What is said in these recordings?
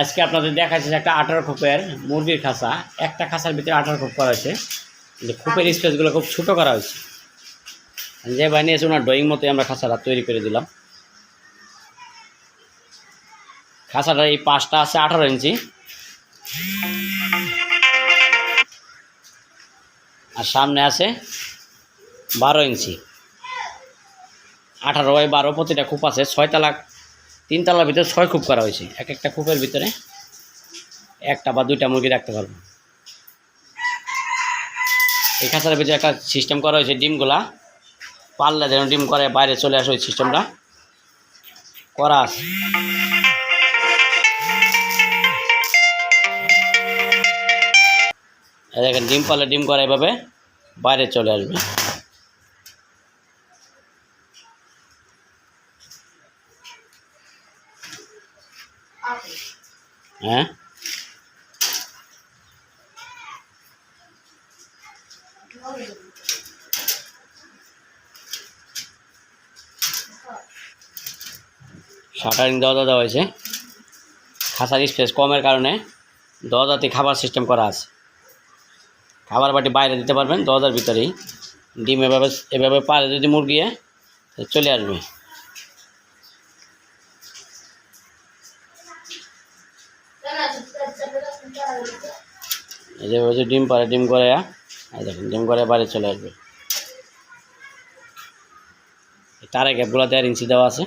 আজকে আপনাদের দেখাচ্ছে যে একটা আঠারো খোপের মুরগির খাঁচা। একটা খাঁচার ভিতরে আঠারো খোপ করা হয়েছে। কিন্তু খোপের স্পেসগুলো খুব ছোটো করা হয়েছে। যে ভাই নিয়েছে ওনার ড্রয়িং মতোই আমরা খাঁচাটা তৈরি করে দিলাম। খাঁচাটা এই পাঁচটা আছে আঠারো ইঞ্চি। আর সামনে আছে বারো ইঞ্চি। আঠারো বাই বারো প্রতিটা কূপ আছে ছয়তলা তিনতলার ভিতরে ছয় কূপ করা হয়েছে। এক একটা কূপের ভিতরে একটা বা দুইটা মুরগি রাখতে পারব। এই খাঁচার ভিতরে একটা সিস্টেম করা হয়েছে ডিমগুলা। পারলে যেন ডিম করে, বাইরে চলে আসে ওই সিস্টেমটা করা দেখেন, ডিম পারলে ডিম করে, এভাবে বাইরে চলে আসবে। হ্যাঁ? শাটারিং দরজা দেওয়া হয়েছে। খাসার স্পেস কমের কারণে দরজাতে খাবার সিস্টেম করা আছে। খাবার বাটি বাইরে দিতে পারবেন, দরজার ভিতরেই। ডিম এভাবে এভাবে পারে যদি মুরগি চলে আসবে। যে ডিম পারে ডিম করে এই দেখেন, ডিম করে বাইরে চলে আসবে। তার গ্যাপগুলো দেড় ইঞ্চি দেওয়া আছে।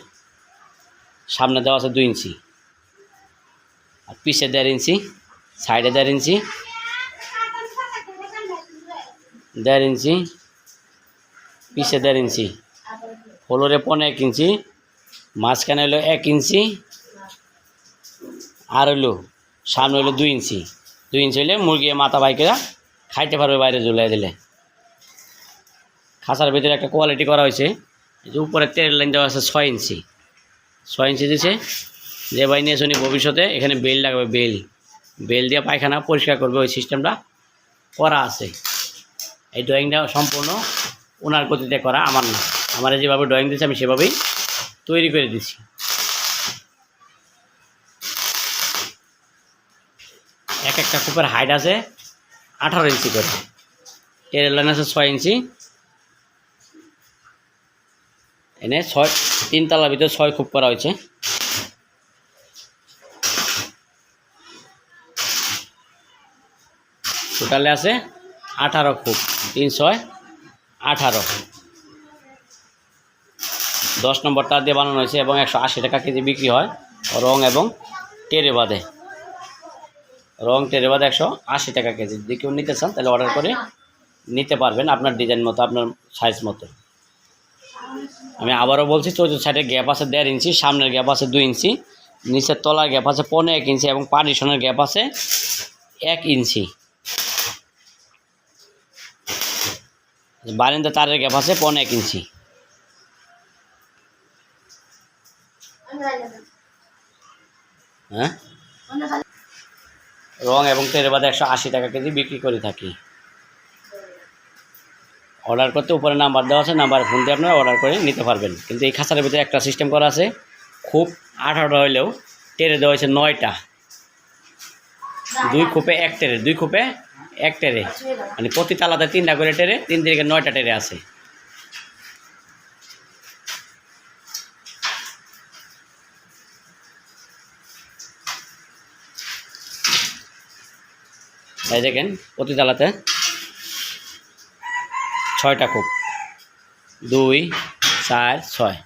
সামনে দেওয়া আছে দুই ইঞ্চি। আর পিছে দেড় ইঞ্চি, সাইডে দেড় ইঞ্চি। দেড় ইঞ্চি, পিছে দেড় ইঞ্চি। ফ্লোরে পনেরো এক ইঞ্চি, মাঝখানে হলো এক ইঞ্চি, আর হলো সামনে হলো দুই ইঞ্চি। দুই ইঞ্চি হলে মুরগি মাথা বাইকেরা খাইতে পারবে, বাইরে ঝুলাই দিলে। খাঁচার ভিতরে একটা কোয়ালিটি করা হয়েছে। যে উপরে তেল লাইন দেওয়া আছে ছয় ইঞ্চি। ছয় ইঞ্চি দিছে। যে ভাই নিয়ে শুনি ভবিষ্যতে, এখানে বেল লাগবে, বেল। বেল দিয়ে পায়খানা পরিষ্কার করবে, ওই সিস্টেমটা করা আছে। এই ড্রয়িংটা সম্পূর্ণ ওনার গতিতে করা, আমার না। আমার যেভাবে ড্রয়িং দিচ্ছে আমি সেভাবেই তৈরি করে দিচ্ছি এক একটা কূপের হাইট আছে আঠারো ইঞ্চি করে। টেরের লাইন আছে ছয় ইঞ্চি। এনে ছয়, তিনতলার ভিতরে ছয় কূপ করা হয়েছে। টোটালে আছে আঠারো কূপ তিন ছয় আঠারো। দশ নম্বর তার দিয়ে বানানো হয়েছে এবং একশো আশি টাকা কেজি বিক্রি হয় রং এবং টেরে বাদে রং টেরে বাদে একশো আশি টাকা কেজি। যদি কেউ নিতে চান, তাহলে অর্ডার করে নিতে পারবেন আপনার ডিজাইন মতো, আপনার সাইজ মতো। আমি আবারও বলছি চৌদ্দ সাইডে গ্যাপ আছে দেড় ইঞ্চি, সামনের গ্যাপ আছে দুই ইঞ্চি, নিচের তলার গ্যাপ আছে পনেরো এক ইঞ্চি এবং পার্টিশনের গ্যাপ আছে এক ইঞ্চি। বারিন্দা তারের গ্যাপ আছে পনেরো এক ইঞ্চি। এবং তেরে বাদে একশো আশি টাকা কেজি বিক্রি করে থাকি। অর্ডার করতে উপরে নাম্বার দেওয়া আছে নাম্বার ফোন দিয়ে আপনারা অর্ডার করে নিতে পারবেন। কিন্তু এই খাঁচার ভিতরে একটা সিস্টেম করা আছে, খুব আঠারোটা হইলেও টেরে দেওয়া হয়েছে নয়টা। দুই খোপে এক টেরে দুই খোপে এক টেরে মানে প্রতি তালাতে তিনটা করে টেরে তিন দিকে নয়টা টেরে আছে। এই দেখেন, প্রতি তালাতে ছয়টা কূপ। দুই, চার, ছয়।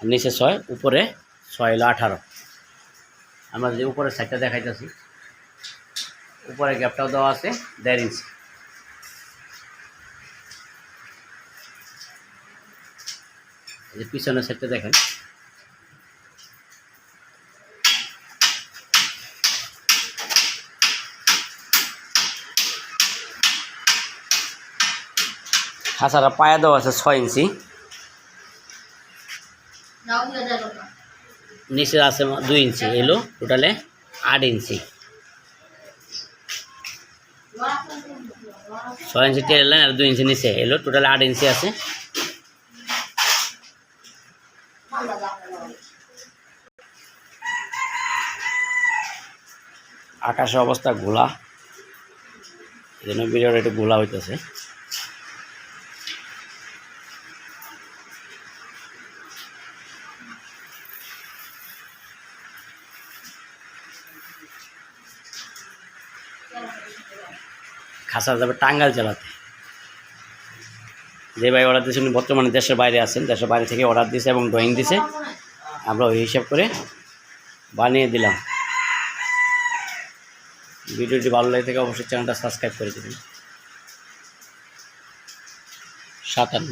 নিচে ছয়, উপরে ছয় হলো আঠারো। আমরা যদি উপরের সাইডটা দেখাইতেছি, উপরে গ্যাপটাও দেওয়া আছে, দেড় ইঞ্চি। পিছনের সাইডটা দেখেন খাঁচাটা পায়া দেওয়া আছে ছয় ইঞ্চি। নিচে আছে দুই ইঞ্চি, এলো টোটালে আট ইঞ্চি। ছয় ইঞ্চি টের লাইন আর দুই ইঞ্চি নিচে, এলো টোটালে আট ইঞ্চি আছে। আকাশের অবস্থা গোলা এই জন্য ভিডিওটা একটু গোলা হইতেছে। খাসা যাবে টাঙ্গাইল জেলাতে। যে ভাই অর্ডার দিয়েছে, উনি বর্তমানে দেশের বাইরে আছেন, দেশের বাইরে থেকে অর্ডার দিয়েছে এবং ড্রয়িং দিছে আমরা ওই হিসাব করে বানিয়ে দিলাম। ভিডিওটি ভালো লাগে থেকে অবশ্যই চ্যানেলটা সাবস্ক্রাইব করে দেবেন। সাতান্ন।